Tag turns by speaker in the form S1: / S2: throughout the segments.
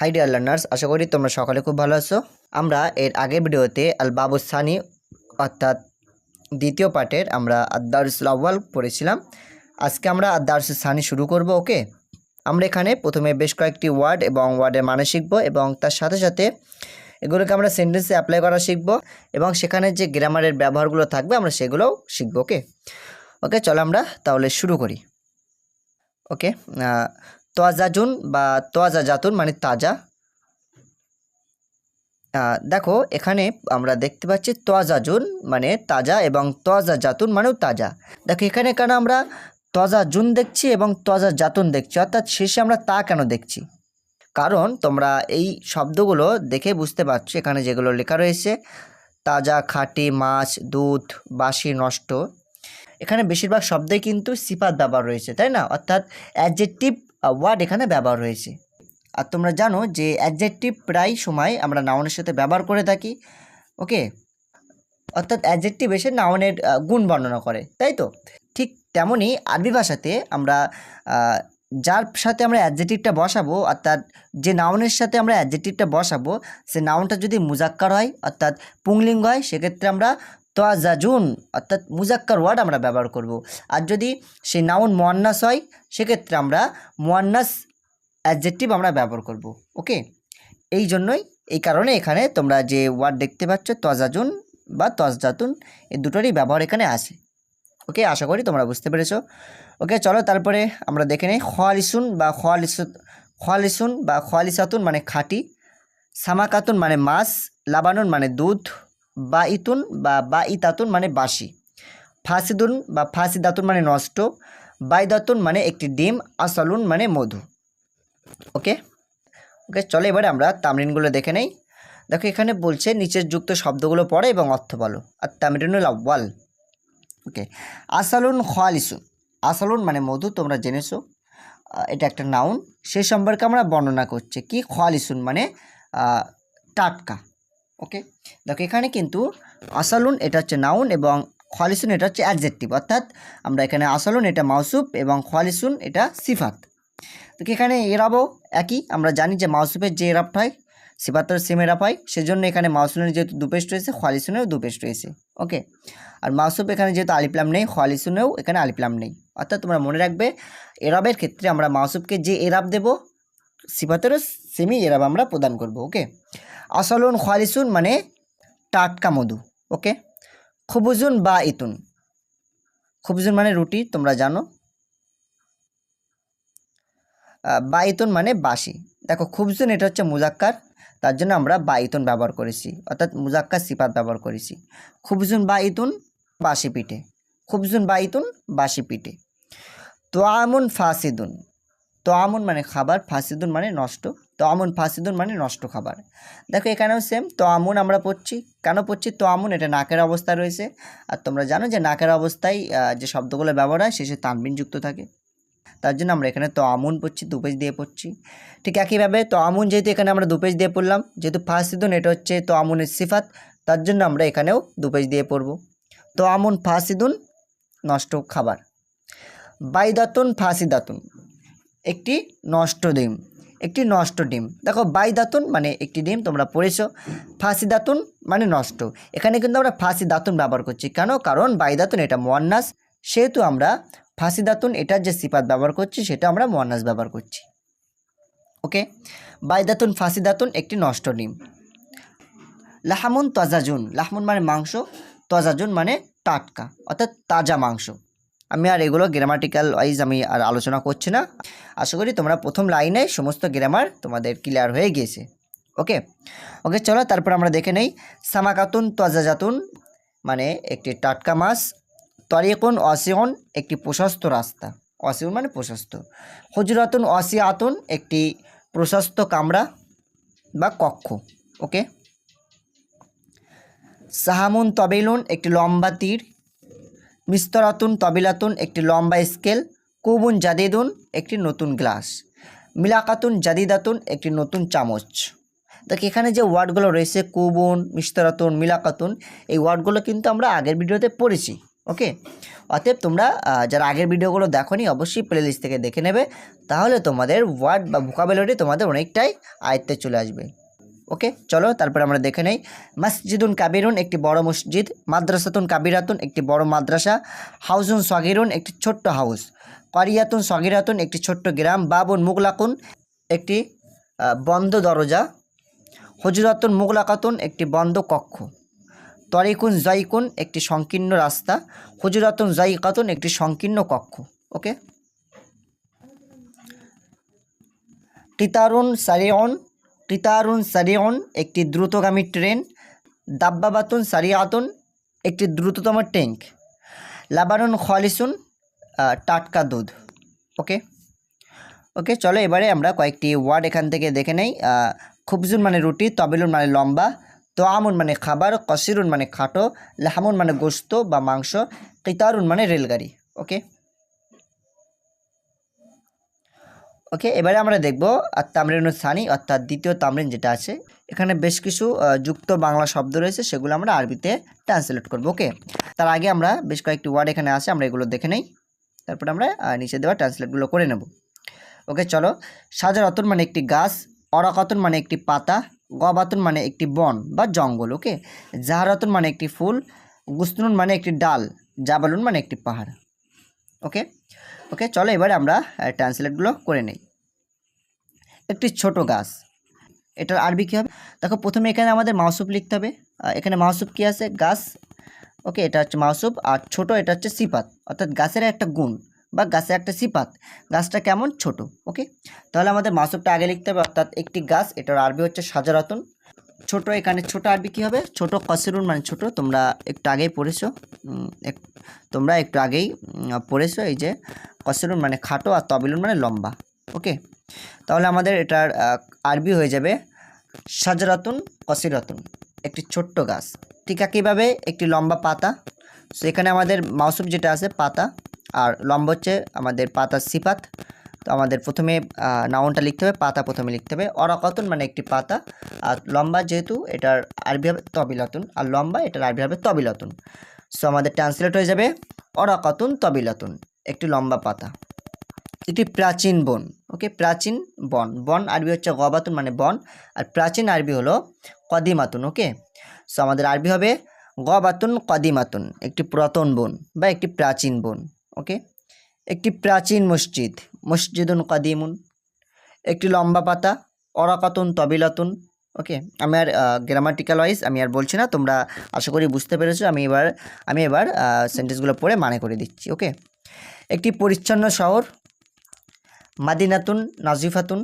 S1: High dear learners আশা করি তোমরা সকালে খুব ভালো আছো। আমরা এর আগের ভিডিওতে আল বাবুসানি অর্থাৎ দ্বিতীয় পার্টের আমরা আদারুসুল আউ্বাল পড়েছিলাম। আজকে আমরা আদারুসুল সানি শুরু করব, ওকে? আমরা এখানে প্রথমে বেশ কয়েকটি ওয়ার্ড এবং ওয়ার্ডের মানে শিখব এবং তার সাথে সাথে এগুলোকে আমরা সেন্টেন্সে অ্যাপ্লাই করা শিখব এবং সেখানে যে গ্রামারের ব্যবহারগুলো থাকবে আমরা সেগুলোও শিখব, ওকে? ওকে, চলো আমরা তাহলে শুরু করি। ওকে তোয়াজাজুন বা তোয়াজা জাতুন মানে তাজা। দেখো, এখানে আমরা দেখতে পাচ্ছি তোয়াজাজুন মানে তাজা এবং তোয়াজা জাতুন মানেও তাজা। দেখো, এখানে কেন আমরা তোয়াজা জুন দেখছি এবং তোয়াজা জাতুন দেখছি? অর্থাৎ শেষে আমরা তা কেন দেখছি? কারণ তোমরা এই শব্দগুলো দেখে বুঝতে পারছ এখানে যেগুলো লেখা রয়েছে। তাজা খাঁটি, মাছ, দুধ বাসি নষ্ট। এখানে বেশিরভাগ শব্দে কিন্তু সিফাত ব্যবহার রয়েছে, তাই না? অর্থাৎ অ্যাডজেক্টিভ ওয়ার্ড এখানে ব্যবহার রয়েছে আর তোমরা জানো যে অ্যাডজেক্টিভ প্রায় সময় আমরা নাউনের সাথে ব্যবহার করে থাকি ওকে অর্থাৎ অ্যাডজেক্টিভ এসে নাউনের গুণ বর্ণনা করে, তাই তো? ঠিক তেমনই আরবি ভাষাতে আমরা যার সাথে আমরা অ্যাডজেক্টিভটা বসাবো, অর্থাৎ যে নাউনের সাথে আমরা অ্যাডজেক্টিভটা বসাবো, সে নাউনটা যদি মুজাক্কার হয়, অর্থাৎ পুংলিঙ্গ হয়, সেক্ষেত্রে আমরা তোয়াজাজুন অর্থাৎ মুজাক্কার ওয়ার্ড আমরা ব্যবহার করব। আর যদি সেই নাউন মোয়ান্নাস হয়, সেক্ষেত্রে আমরা মোয়ান্নাস অ্যাডজেক্টিভ আমরা ব্যবহার করব, ওকে? এই জন্যই, এই কারণে এখানে তোমরা যে ওয়ার্ড দেখতে পাচ্ছ, তজাজুন বা তজজাতুন এই দুটোরই ব্যবহার এখানে আছে, ওকে? আশা করি তোমরা বুঝতে পেরেছ, ওকে? চলো তারপরে আমরা দেখে নিই খোয়ালিসুন বা খোয়ালিসু খোয়ালিসুন বা খোয়ালিসাতুন মানে খাঁটি, সামাকাতুন মানে মাছ, লাবানুন মানে দুধ বা ইতুন বা বা ইতাতুন মানে বাসি ফাসিদুন বা ফাসিদাতুন মানে নষ্ট। বাইদাতুন মানে একটি ডিম, আসালুন মানে মধু। ওকে? ওকে, চলো এবারে আমরা তামরিনগুলো দেখে নেই। দেখো, এখানে বলছে, নিচের যুক্ত শব্দগুলো পড়ে এবং অর্থ বলো। আর তামরিনুল আব্বাল ওকে, আসালুন খোয়ালিসুন আসালুন মানে মধু, তোমরা জেনেছো। এটা একটা নাউন। সে সম্পর্কে আমরা বর্ণনা করছি। কি? খোয়ালিসুন মানে টাটকা। ওকে? দেখো, এখানে কিন্তু আসালুন এটা হচ্ছে নাউন এবং খোয়ালিসুন এটা হচ্ছে অ্যাডজেক্টিভ অর্থাৎ আমরা এখানে আসালুন এটা মাউসুফ এবং খোয়ালিসুন এটা সিফাত। তো এখানে এরাবও একই? আমরা জানি যে মাউসুফের যে এরাবটা হয় সিফাতের সেম এরাব হয়, সেজন্য এখানে মাউসুনের যেহেতু দু পেস্ট রয়েছে খোয়ালিসুনেও দু পেস্ট রয়েছে। ওকে? আর মাউসুফ এখানে যেহেতু আলিপ্লাম নেই খোয়ালিসুনেও এখানে আলিপ্লাম নেই। অর্থাৎ তোমরা মনে রাখবে এরাবের ক্ষেত্রে আমরা মাউসুফকে যে এরাব দেব, সিফাতেরও সেমই এরাব আমরা প্রদান করব, ওকে? আসলুন খোয়ালিসুন মানে টাটকা মধু ওকে খুবুজুন বা ইতুন। খুবুজুন মানে রুটি, তোমরা জানো। বা ইতুন মানে বাসি। দেখো, খুবজুন এটা হচ্ছে মুজাক্কার, তার জন্য আমরা বা ইতুন ব্যবহার করেছি, অর্থাৎ মুজাক্কার সিফাত ব্যবহার করেছি। খুবজুন বা ইতুন, বাসি পিঠে। খুবজুন বা ইতুন, বাসি পিঠে। তোয়ামুন ফাসিদুন। তোয়ামুন মানে খাবার, ফাঁসিদুন মানে নষ্ট তোয়ামুন ফাঁসিদুন মানে নষ্ট খাবার। দেখো, এখানেও সেম তোয়ামুন আমরা পড়ছি। কেন পড়ছি? তোয়ামুন এটা নাকের অবস্থা রয়েছে। আর তোমরা জানো যে নাকের অবস্থায় যে শব্দগুলো ব্যবহার হয়, শেষে তানবিন যুক্ত থাকে। তার জন্য আমরা এখানে তো আমুন পড়ছি, দু পেজ দিয়ে পড়ছি। ঠিক একইভাবে তো আমুন যেহেতু এখানে আমরা দু পেজ দিয়ে পড়লাম, যেহেতু ফাঁসিদুন, এটা হচ্ছে তো আমুনের সিফাত, তার জন্য আমরা এখানেও দু পেজ দিয়ে পড়ব। তো আমুন ফাসিদুন, নষ্ট খাবার। বাইদাতুন, ফাসিদাতুন। একটি নষ্ট ডিম, একটি নষ্ট ডিম। দেখো বাইদাতুন মানে একটি ডিম, তোমরা পড়েছো। ফাসিদাতুন মানে নষ্ট। এখানে কিন্তু আমরা ফাসিদাতুন ব্যবহার করছি। কেন? কারণ বাইদাতুন এটা মোয়ান্নাস। সেহেতু আমরা ফাসিদাতুন এটার যে সিফাত ব্যবহার করছি, সেটা আমরা মোয়ান্নাস ব্যবহার করছি। ওকে? বাইদাতুন ফাসিদাতুন একটি নষ্ট ডিম। লাহামুন, তজাজুন। লাহমুন মানে মাংস, তজাজুন মানে টাটকা, অর্থাৎ তাজা মাংস। আমি আর এগুলো গ্রামাটিক্যাল ওয়াইজ আমি আর আলোচনা করছি না। আশা করি তোমরা প্রথম লাইনে সমস্ত গ্রামার তোমাদের ক্লিয়ার হয়ে গিয়েছে। ওকে ওকে চলো তারপর আমরা দেখে নেই। সামাকাতুন তজাজাতুন মানে একটি টাটকা মাছ। তরিকুন অসিয়ন একটি প্রশস্ত রাস্তা। অসিয়ন মানে প্রশস্ত। হুজরাতুন অসিয়াতুন একটি প্রশস্ত কামরা বা কক্ষ। ওকে সাহামুন তবেলুন, একটি লম্বা তীর। মিস্তরাতুন তবিলাতুন একটি লম্বা স্কেল, কুবুন জাদিদুন একটি নতুন গ্লাস, মিলাকাতুন জাদিদাতুন একটি নতুন চামচ। দেখ, এখানে যে ওয়ার্ডগুলো রয়েছে, কুবুন, মিস্তরাতুন, মিলাকাতুন, এই ওয়ার্ডগুলো কিন্তু আমরা আগের ভিডিওতে পড়েছি, ওকে? অতএব তোমরা যারা আগের ভিডিওগুলো দেখোনি, অবশ্যই প্লেলিস্ট থেকে দেখে নেবে, তাহলে তোমাদের ওয়ার্ড বা ভোকাবেলারি তোমাদের অনেকটাই আয়ত্তে চলে আসবে। ওকে চলো তারপর আমরা দেখে নেই। মসজিদুন কাবিরুন, একটি বড় মসজিদ। মাদ্রাসাতুন কাবিরাতুন, একটি বড় মাদ্রাসা। হাউজুন সগিরুন, একটি ছোট্ট হাউস করিয়াতুন সগিরাতুন, একটি ছোট্ট গ্রাম। বাবুন মুগলাকুন, একটি বন্ধ দরজা। হজরাতুন মুগলাকাতুন, একটি বন্ধ কক্ষ। তরিকুন জাইকুন একটি সংকীর্ণ রাস্তা। হুজরাতুন জাইকাতুন একটি সংকীর্ণ কক্ষ। ওকে কিতারুন সারিয়ন কিতারুন সারিয়ন একটি দ্রুতগামী ট্রেন, দাব্বাবাতুন সারিয়াতুন একটি দ্রুততম ট্যাঙ্ক লাবানুন খলিসুন টাটকা দুধ। ওকে? ওকে, চলো এবারে আমরা কয়েকটি ওয়ার্ড এখান থেকে দেখে নেই। খুবজুন মানে রুটি তবিলুন মানে লম্বা তো আমুন মানে খাবার কসিরুন মানে খাটো লাহামুন মানে গোস্ত বা মাংস কিতারুন মানে রেলগাড়ি। ওকে? ওকে, এবারে আমরা দেখব আর তামরিন সানি, অর্থাৎ দ্বিতীয় তামরিন যেটা আছে। এখানে বেশ কিছু যুক্ত বাংলা শব্দ রয়েছে, সেগুলো আমরা আরবিতে ট্রান্সলেট করব, ওকে? তার আগে আমরা বেশ কয়েকটি ওয়ার্ড এখানে আছে, আমরা এগুলো দেখে নেই। তারপর আমরা নিচে দেওয়া ট্রান্সলেটগুলো করে নেব। ওকে, চলো। সাজারতন মানে একটি গাছ অরাকাতুন মানে একটি পাতা গবাতুন মানে একটি বন বা জঙ্গল, ওকে? জাহারাতুন মানে একটি ফুল গুস্তুনুন মানে একটি ডাল, জাবালুন মানে একটি পাহাড়। ওকে? ওকে, চলো এবারে আমরা ট্রান্সলেটগুলো করে নেই। একটি ছোট গাছ। এটার আরবি কী হবে? দেখো, প্রথমে এখানে আমাদের মাউসুপ লিখতে হবে। এখানে মাউসুপ কী আছে? গাছ। ওকে, এটা হচ্ছে মাউসুপ আর ছোট এটা হচ্ছে সিপাত। অর্থাৎ গাছের একটা গুণ বা গাছের একটা সিপাত। গাছটা কেমন? ছোট। ওকে? তাহলে আমাদের মাসুবটা আগে লিখতে হবে, অর্থাৎ একটি গাছ, এটার আরবি হচ্ছে সাজারাতুন। ছোট এখানে ছোট আরবি কী হবে? ছোট কসিরুন মানে ছোট, তোমরা একটু আগেই পড়েছো। তোমরা একটু আগেই পড়েছো এই যে কসিরুন মানে খাটো আর তবিলুন মানে লম্বা ওকে তাহলে আমাদের এটার আরবি হয়ে যাবে সাজরাতুন কসিরাতুন একটি ছোট্ট গাছ। ঠিক একইভাবে একটি লম্বা পাতা সো এখানে আমাদের মাউসুম যেটা আছে, পাতা, আর লম্বা হচ্ছে আমাদের পাতার সিপাত তো আমাদের প্রথমে নাউনটা লিখতে হবে, পাতা প্রথমে লিখতে হবে। অরাকতন মানে একটি পাতা, আর লম্বা যেহেতু এটার আরবি হবে তবিলাতুন, আর লম্বা এটার আরবি হবে তবিলাতুন। সো আমাদের ট্রান্সলেট হয়ে যাবে, অরাকাতুন তবিলাতুন, একটি লম্বা পাতা। একটি প্রাচীন বন, ওকে? প্রাচীন বন। বন আরবি হচ্ছে গবাতুন মানে বন, আর প্রাচীন আরবি হলো কদিমাতুন, ওকে? সো আমাদের আরবি হবে গবাতুন কদিমাতুন, একটি পুরাতন বন বা একটি প্রাচীন বন, ওকে? একটি প্রাচীন মসজিদ, মসজিদুন কদিমুন। একটি লম্বা পাতা, অরাকাতুন, তবিলাতুন। ওকে, আমি আর গ্রামাটিক্যাল ওয়াইজ আমি আর বলছি না, তোমরা আশা করি বুঝতে পেরেছ, আমি এবার আমি এবার সেন্টেন্সগুলো পড়ে মানে করে দিচ্ছি, ওকে? একটি পরিচ্ছন্ন শহর, মাদিনাতুন, নাজিফাতুন।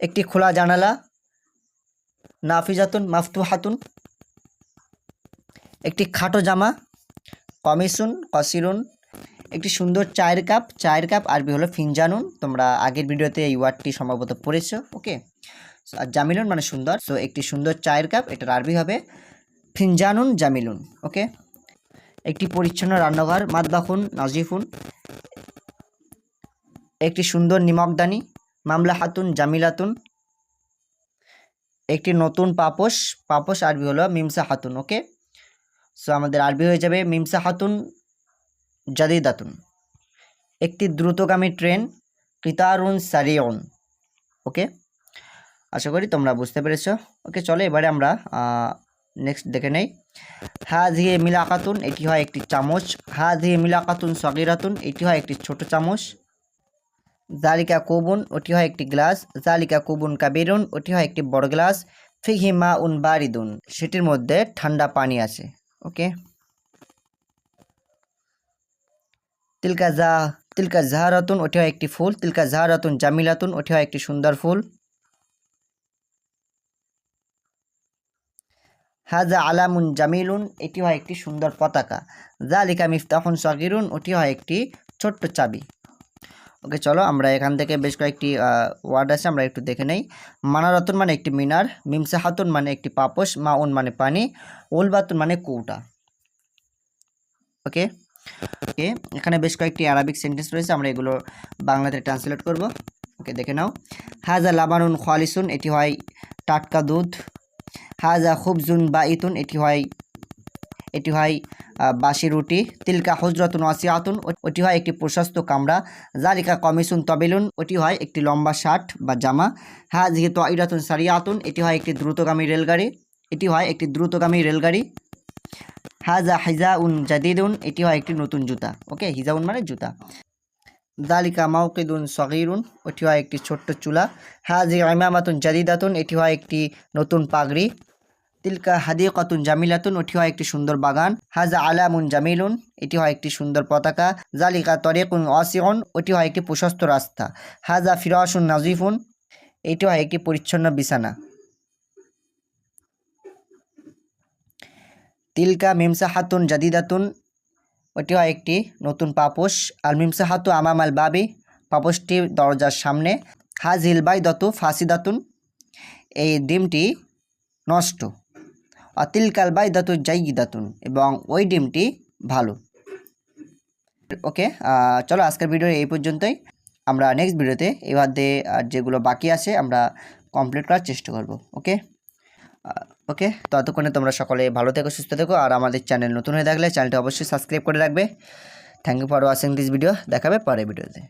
S1: একটি খোলা জানালা, নাফিজাতুন, মাফতুহাতুন। একটি খাটো জামা, কমিসুন, কসিরুন। একটি সুন্দর চায়ের কাপ। চায়ের কাপ আরবি হলো ফিনজানুন। তোমরা আগের ভিডিওতে এই ওয়ার্ডটি সম্ভবত পড়েছো, ওকে? আর জামিলুন মানে সুন্দর। সো একটি সুন্দর চায়ের কাপ, এটার আরবি হবে ফিনজানুন জামিলুন, ওকে? একটি পরিচ্ছন্ন রান্নাঘর মাদবাখুন নাজিফুন। একটি সুন্দর নিমকদানি মামলা হাতুন জামিলাতুন। একটি নতুন পাপোশ পাপোশ আরবি হলো মিমসা হাতুন ওকে? সো আমাদের আরবি হয়ে যাবে মিমসা হাতুন জাদিদাতুন। একটি দ্রুতগামী ট্রেন, কিতারুন সারিয়ন। ওকে? আশা করি তোমরা বুঝতে পেরেছ। ওকে, চলো এবারে আমরা নেক্সট দেখে নেই। হা হাজিয়ে মিলাকাতুন, এটি হয় একটি চামচ। হা হাজিয়ে মিলাকাতুন সগিরাতুন, এটি হয় একটি ছোট চামচ। জালিকা কুবুন, ওটি হয় একটি গ্লাস। জালিকা কুবুন কাবিরুন, ওটি হয় একটি বড় গ্লাস। ফিহি মা উন বারিদুন, সেটির মধ্যে ঠান্ডা পানি আছে। ওকে? তিলকা জা, তিলকা জাহারাতুন ওটি হয় একটি ফুল। তিলকা জাহারাতুন জামিলাতুন ওটি হয় একটি সুন্দর ফুল। হাজা আলামুন জামিলুন এটি হয় একটি সুন্দর পতাকা। জালিকা মিফতাহুন সগিরুন ওটি হয় একটি ছোট্ট চাবি। ওকে, চলো আমরা এখান থেকে বেশ কয়েকটি ওয়ার্ড আছে, আমরা একটু দেখে নেই। মানারাতুন মানে একটি মিনার, মিমসাহাতুন মানে একটি পাপোশ, মাউন মানে পানি, উলবাতুন মানে কৌটা। ওকে? ওকে, এখানে বেশ কয়েকটি আরবিক সেন্টেন্স রয়েছে, আমরা এগুলো বাংলাতে ট্রান্সলেট করব। ওকে, দেখে নাও। হাজা লাবানুন খালিসুন এটি হয় টাটকা দুধ। হাজা খুবজুন বা ইতুন এটি হয় এটি হয় বাসি রুটি। তিলকা হজরতুন ওয়াসিয়াতুন ওটি হয় একটি প্রশস্ত কামরা। জালিকা কমিসুন তবিলুন ওটি হয় একটি লম্বা শার্ট বা জামা। হ্যাঁ যেহেতু ইরাতুন সারিয়াতুন এটি হয় একটি দ্রুতগামী রেলগাড়ি। এটি হয় একটি দ্রুতগামী রেলগাড়ি। হাজা হিজাউন জাদিদুন, এটি হয় একটি নতুন জুতা। ওকে, হিজাউন মানে জুতা। দালিকা মাউকিদুন সগিরুন, ওটি হয় একটি ছোট্ট চুলা। হাজি ইমামাতুন জাদিদাতুন, এটি হয় একটি নতুন পাগড়ি। তিলকা হাদি হাদিকাতুন জামিলাতুন, ওটি হয় একটি সুন্দর বাগান। হাজা আলামুন জামিলুন, এটি হয় একটি সুন্দর পতাকা। জালিকা তরিকুন ওয়াসিউন, ওটি হয় একটি প্রশস্ত রাস্তা। হাজা ফিরাসুন নাজিফুন, এটি হয় একটি পরিচ্ছন্ন বিছানা। তিলকা মিমসাহাতুন জাদিদাতুন ওটি হয় একটি নতুন পাপোশ। আল মিমসাহাতু আমাম আল বাবি পাপোশটি দরজার সামনে। হাজিল বাইদতু ফাসিদাতুন, এই ডিমটি নষ্ট। অতিলকাল বাইদাতু জাইগিদাতুন এবং ওই ডিমটি ভালো। ওকে চলো আজকের ভিডিও এই পর্যন্তই। আমরা নেক্সট ভিডিওতে এবার আর যেগুলো বাকি আছে আমরা কমপ্লিট করার চেষ্টা করব, ওকে? ওকে, ততক্ষণে তোমরা সকলে ভালো থেকো, সুস্থ থেকো, আর আমাদের চ্যানেল নতুন হয়ে থাকলে চ্যানেলটি অবশ্যই সাবস্ক্রাইব করে রাখবে। Thank you for watching this video দেখাবে পরের ভিডিওতে